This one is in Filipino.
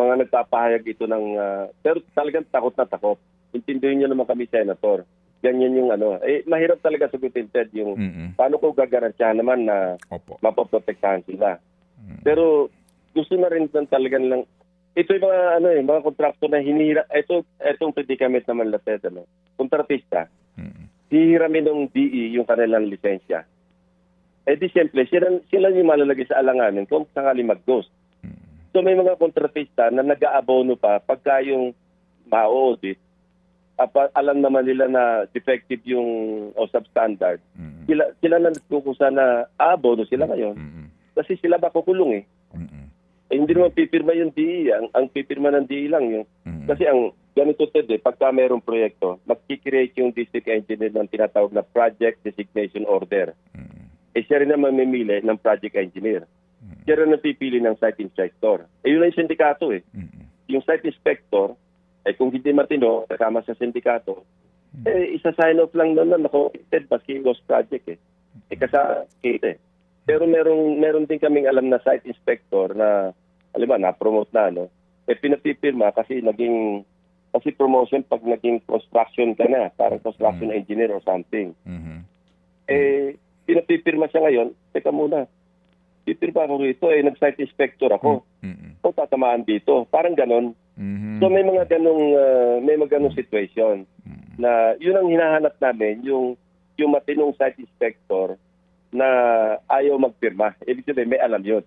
mga nagpapahayag ito ng... ah, pero talagang takot na takot. Intindihin niyo naman kami, Senator. Ganyan yung ano. Eh, mahirap talaga sagutin, Ted, yung Mm-mm. paano ko gagarantyahan naman na Opo. mapoprotektahan sila. Mm. Pero gusto na rin ng talagang lang ito yung mga ano eh, mga kontrakto na hinihira ito etong predicament naman latet ano. Kontratista, hihiramin ng DE yung kanilang lisensya. Eh di siyempre, sila, sila yung malalagay sa alanganin kung sakali mag-ghost. So may mga kontratista na nag-aabono pa pagka yung ma-audit, alam naman nila na defective yung o substandard. Mm-mm. Sila, sila na nagkukusa na aabono sila ngayon. Mm-mm. Kasi sila ba kukulong eh. Mm-mm. Eh, hindi naman pipirma yung DE. Ang, ang pipirma ng DE lang yung... Mm-mm. Kasi ang ganito Ted eh, pagka mayroong proyekto, magkikreate yung district engineer ng tinatawag na project designation order. Mm-mm. Eh siya rin naman mamimili ng project engineer. Mm. Siya rin ang pipili ng site inspector. Eh yun ang sindikato eh. Mm-mm. Yung site inspector, eh kung hindi matino, kasama sa sindikato, eh isa sign off lang doon na nako-committed maski ghost project eh. Eh kasa kita eh. Pero merong meron din kaming alam na site inspector na alam mo na-promote na no. Eh pinapipirma kasi naging kasi promotion pag naging construction ka na, parang construction engineer or something. Mhm. Eh pinapipirma siya ngayon, teka muna. Pipirma ako rito eh nag-site inspector ako. Mm-mm. O tatamaan dito. Parang ganon. Mhm. So may mga ganong ah, may mga ganong situation Mm. na yun ang hinahanap namin yung yung matinong site inspector na ayaw magpirma. Ibig sabihin may alam yun.